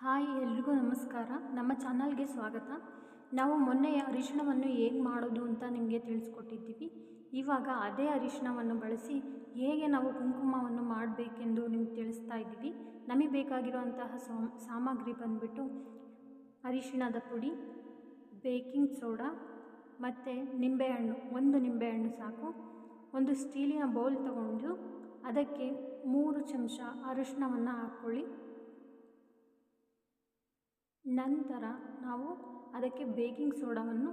Hi, ಎಲ್ರಿಗೂ ನಮಸ್ಕಾರ. ನಮ್ಮ ಚಾನಲ್ಗೆ ಸ್ವಾಗತ. ನಾವು ಮೊನ್ನೆ ಅರಿಶಿಣವನ್ನು ಹೇಗೆ ಮಾಡೋದು ಅಂತ ನಿಮಗೆ ತಿಳಿಸ್ಕೊಟ್ಟಿದ್ದೀವಿ. ಇವಾಗ ಅದೇ ಅರಿಶಿಣವನ್ನು ಬಳಸಿ ಹೇಗೆ ನಾವು ಕುಂಕುಮವನ್ನು ಮಾಡಬೇಕೆಂದು ನಿಮ್ಗೆ ತಿಳಿಸ್ತಾ ಇದ್ದೀವಿ. ನಮಗೆ ಬೇಕಾಗಿರುವಂತಹ ಸಾಮ್ ಸಾಮಗ್ರಿ ಬಂದುಬಿಟ್ಟು ಅರಿಶಿಣದ ಪುಡಿ, ಬೇಕಿಂಗ್ ಸೋಡಾ ಮತ್ತು ನಿಂಬೆಹಣ್ಣು, ಒಂದು ನಿಂಬೆಹಣ್ಣು ಸಾಕು. ಒಂದು ಸ್ಟೀಲಿನ ಬೌಲ್ ತಗೊಂಡು ಅದಕ್ಕೆ ಮೂರು ಚಮಚ ಅರಿಶಿಣವನ್ನು ಹಾಕ್ಕೊಳ್ಳಿ. ನಂತರ ನಾವು ಅದಕ್ಕೆ ಬೇಕಿಂಗ್ ಸೋಡಾವನ್ನು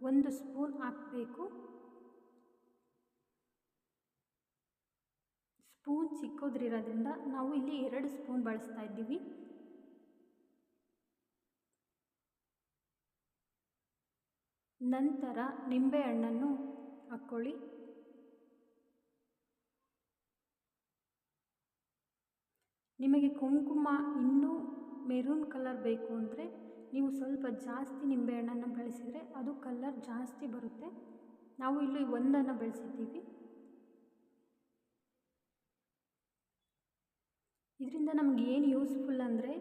ಒಂದು ಸ್ಪೂನ್ ಹಾಕಬೇಕು. ಸ್ಪೂನ್ ಚಿಕ್ಕದ್ರಿರೋದ್ರಿಂದ ನಾವು ಇಲ್ಲಿ ಎರಡು ಸ್ಪೂನ್ ಬಳಸ್ತಾ ಇದ್ದೀವಿ. ನಂತರ ನಿಂಬೆ ಹಣ್ಣನ್ನು ಹಾಕ್ಕೊಳ್ಳಿ. ನಿಮಗೆ ಕುಂಕುಮ ಇನ್ನೂ ಮೆರೂನ್ ಕಲರ್ ಬೇಕು ಅಂದರೆ ನೀವು ಸ್ವಲ್ಪ ಜಾಸ್ತಿ ನಿಂಬೆಹಣ್ಣನ್ನು ಬಳಸಿದರೆ ಅದು ಕಲ್ಲರ್ ಜಾಸ್ತಿ ಬರುತ್ತೆ. ನಾವು ಇಲ್ಲಿ ಒಂದನ್ನು ಬೆಳೆಸಿದ್ದೀವಿ. ಇದರಿಂದ ನಮ್ಗೆ ಏನು ಯೂಸ್ಫುಲ್ ಅಂದರೆ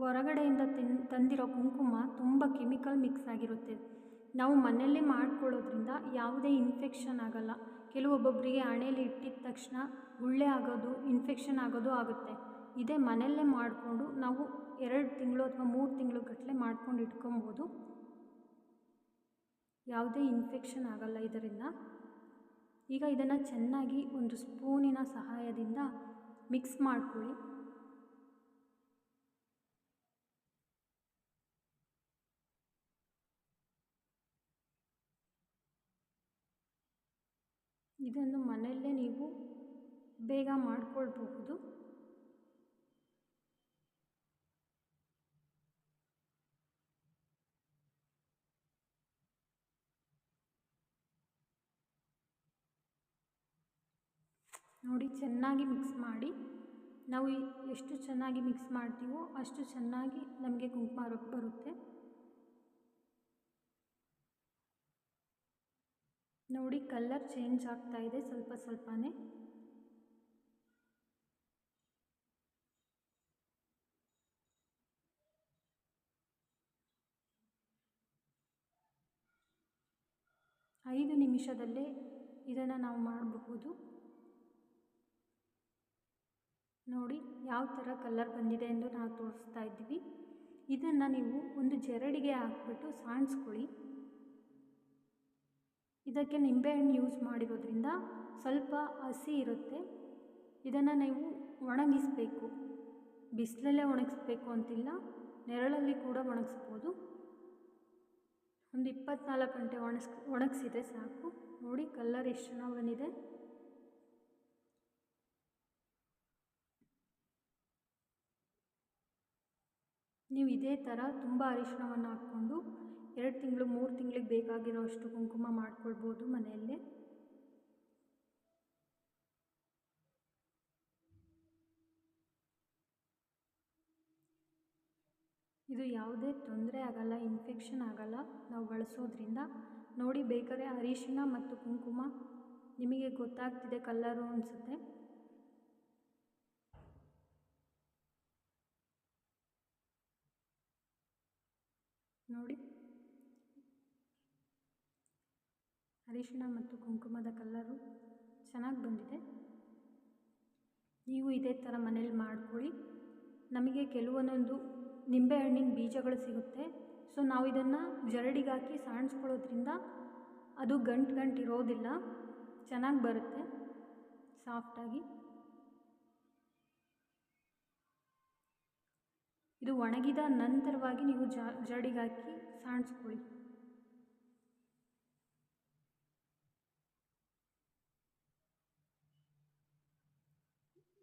ಹೊರಗಡೆಯಿಂದ ತಿನ್, ತಂದಿರೋ ಕುಂಕುಮ ತುಂಬ ಕೆಮಿಕಲ್ ಮಿಕ್ಸ್ ಆಗಿರುತ್ತೆ. ನಾವು ಮನೆಯಲ್ಲೇ ಮಾಡ್ಕೊಳ್ಳೋದ್ರಿಂದ ಯಾವುದೇ ಇನ್ಫೆಕ್ಷನ್ ಆಗೋಲ್ಲ. ಕೆಲವೊಬ್ಬೊಬ್ಬರಿಗೆ ಹಣೆಯಲ್ಲಿ ಇಟ್ಟಿದ ತಕ್ಷಣ ಗುಳ್ಳೆ ಆಗೋದು, ಇನ್ಫೆಕ್ಷನ್ ಆಗೋದು ಆಗುತ್ತೆ. ಇದೇ ಮನೆಯಲ್ಲೇ ಮಾಡಿಕೊಂಡು ನಾವು ಎರಡು ತಿಂಗಳು ಅಥವಾ ಮೂರು ತಿಂಗಳು ಗಟ್ಟಲೆ ಮಾಡ್ಕೊಂಡು ಇಟ್ಕೊಬೋದು. ಯಾವುದೇ ಇನ್ಫೆಕ್ಷನ್ ಆಗಲ್ಲ ಇದರಿಂದ. ಈಗ ಇದನ್ನು ಚೆನ್ನಾಗಿ ಒಂದು ಸ್ಪೂನಿನ ಸಹಾಯದಿಂದ ಮಿಕ್ಸ್ ಮಾಡ್ಕೊಳ್ಳಿ. ಇದನ್ನು ಮನೆಯಲ್ಲೇ ನೀವು ಬೇಗ ಮಾಡಿಕೊಳ್ಬಹುದು. ನೋಡಿ, ಚೆನ್ನಾಗಿ ಮಿಕ್ಸ್ ಮಾಡಿ. ನಾವು ಎಷ್ಟು ಚೆನ್ನಾಗಿ ಮಿಕ್ಸ್ ಮಾಡ್ತೀವೋ ಅಷ್ಟು ಚೆನ್ನಾಗಿ ನಮಗೆ ಕುಂಕುಮ ಬರುತ್ತೆ. ನೋಡಿ ಕಲರ್ ಚೇಂಜ್ ಆಗ್ತಾ ಇದೆ ಸ್ವಲ್ಪ ಸ್ವಲ್ಪನೇ. ಐದು ನಿಮಿಷದಲ್ಲೇ ಇದನ್ನು ನಾವು ಮಾಡಬಹುದು. ನೋಡಿ ಯಾವ ಥರ ಕಲರ್ ಬಂದಿದೆ ಎಂದು ನಾವು ತೋರಿಸ್ತಾ ಇದ್ದೀವಿ. ಇದನ್ನು ನೀವು ಒಂದು ಜರಡಿಗೆ ಹಾಕ್ಬಿಟ್ಟು ಸಾಣಿಸ್ಕೊಳ್ಳಿ ಇದಕ್ಕೆ ನಿಂಬೆಹಣ್ಣು ಯೂಸ್ ಮಾಡಿರೋದ್ರಿಂದ ಸ್ವಲ್ಪ ಹಸಿ ಇರುತ್ತೆ. ಇದನ್ನು ನೀವು ಒಣಗಿಸಬೇಕು. ಬಿಸಿಲಲ್ಲೇ ಒಣಗಿಸ್ಬೇಕು ಅಂತಿಲ್ಲ, ನೆರಳಲ್ಲಿ ಕೂಡ ಒಣಗಿಸ್ಬೋದು. ಒಂದು ಇಪ್ಪತ್ನಾಲ್ಕು ಗಂಟೆ ಒಣಗಿಸ್, ಒಣಗಿಸಿದ್ರೆ ಸಾಕು. ನೋಡಿ ಕಲ್ಲರ್ ಎಷ್ಟು ಚೆನ್ನಾಗಿ ಬಂದಿದೆ. ನೀವು ಇದೇ ಥರ ತುಂಬ ಅರಿಶಿಣವನ್ನು ಹಾಕ್ಕೊಂಡು ಎರಡು ತಿಂಗಳು, ಮೂರು ತಿಂಗಳಿಗೆ ಬೇಕಾಗಿರೋ ಅಷ್ಟು ಕುಂಕುಮ ಮಾಡ್ಕೊಳ್ಬೋದು ಮನೆಯಲ್ಲೇ. ಇದು ಯಾವುದೇ ತೊಂದರೆ ಆಗಲ್ಲ ಇನ್ಫೆಕ್ಷನ್ ಆಗಲ್ಲ, ನಾವು ಬಳಸೋದ್ರಿಂದ. ನೋಡಿ, ಬೇಕಾದ್ರೆ ಅರಿಶಿಣ ಮತ್ತು ಕುಂಕುಮ ನಿಮಗೆ ಗೊತ್ತಾಗ್ತಿದೆ ಕಲ್ಲರು ಅನಿಸುತ್ತೆ. ನೋಡಿ. ಅರಿಶಿಣ ಮತ್ತು ಕುಂಕುಮದ ಕಲ್ಲರು ಚೆನ್ನಾಗಿ ಬಂದಿದೆ. ನೀವು ಇದೇ ಥರ ಮನೇಲಿ ಮಾಡ್ಕೊಳ್ಳಿ. ನಮಗೆ ಕೆಲವೊಂದೊಂದು ನಿಂಬೆಹಣ್ಣಿನ ಬೀಜಗಳು ಸಿಗುತ್ತೆ. ಸೊ, ನಾವು ಇದನ್ನು ಜರಡಿಗೆ ಹಾಕಿ ಸಾಣಿಸ್ಕೊಳ್ಳೋದ್ರಿಂದ ಅದು ಗಂಟು ಗಂಟು ಇರೋದಿಲ್ಲ. ಚೆನ್ನಾಗಿ ಬರುತ್ತೆ. ಸಾಫ್ಟಾಗಿ. ಇದು ಒಣಗಿದ ನಂತರವಾಗಿ ನೀವು ಜಾಡಿಗೆ ಹಾಕಿ ಸಾಣಿಸ್ಕೊಳ್ಳಿ.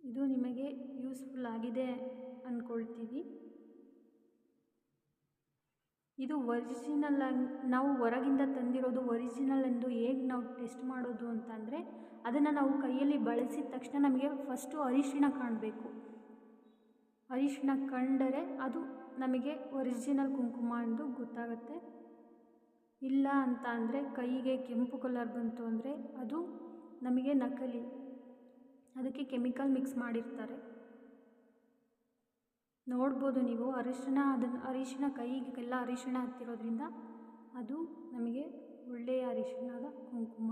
ಇದು ನಿಮಗೆ ಯೂಸ್ಫುಲ್ ಆಗಿದೆ ಅಂದ್ಕೊಳ್ತೀವಿ ಇದು ಒರಿಜಿನಲ್ ನಾವು ಹೊರಗಿಂದ ತಂದಿರೋದು ಒರಿಜಿನಲ್ ಎಂದು ಹೇಗೆ ನಾವು ಟೆಸ್ಟ್ ಮಾಡೋದು ಅಂತಂದರೆ, ಅದನ್ನು ನಾವು ಕೈಯಲ್ಲಿ ಬಳಸಿದ ತಕ್ಷಣ ನಮಗೆ ಫಸ್ಟು ಅರಿಶಿಣ ಕಾಣಬೇಕು. ಅರಿಶಿಣ ಕಂಡರೆ ಅದು ನಮಗೆ ಒರಿಜಿನಲ್ ಕುಂಕುಮ ಎಂದು ಗೊತ್ತಾಗುತ್ತೆ. ಇಲ್ಲ ಅಂತ ಅಂದರೆ ಕೈಗೆ ಕೆಂಪು ಕಲರ್ ಬಂತು ಅಂದರೆ ಅದು ನಮಗೆ ನಕಲಿ. ಅದಕ್ಕೆ ಕೆಮಿಕಲ್ ಮಿಕ್ಸ್ ಮಾಡಿರ್ತಾರೆ. ನೋಡ್ಬೋದು ನೀವು, ಅರಿಶಿಣ ಅದನ್ನು ಅರಿಶಿಣ ಕೈಗೆಲ್ಲ ಅರಿಶಿಣ ಹತ್ತಿರೋದ್ರಿಂದ ಅದು ನಮಗೆ ಒಳ್ಳೆಯ ಅರಿಶಿಣದ ಕುಂಕುಮ.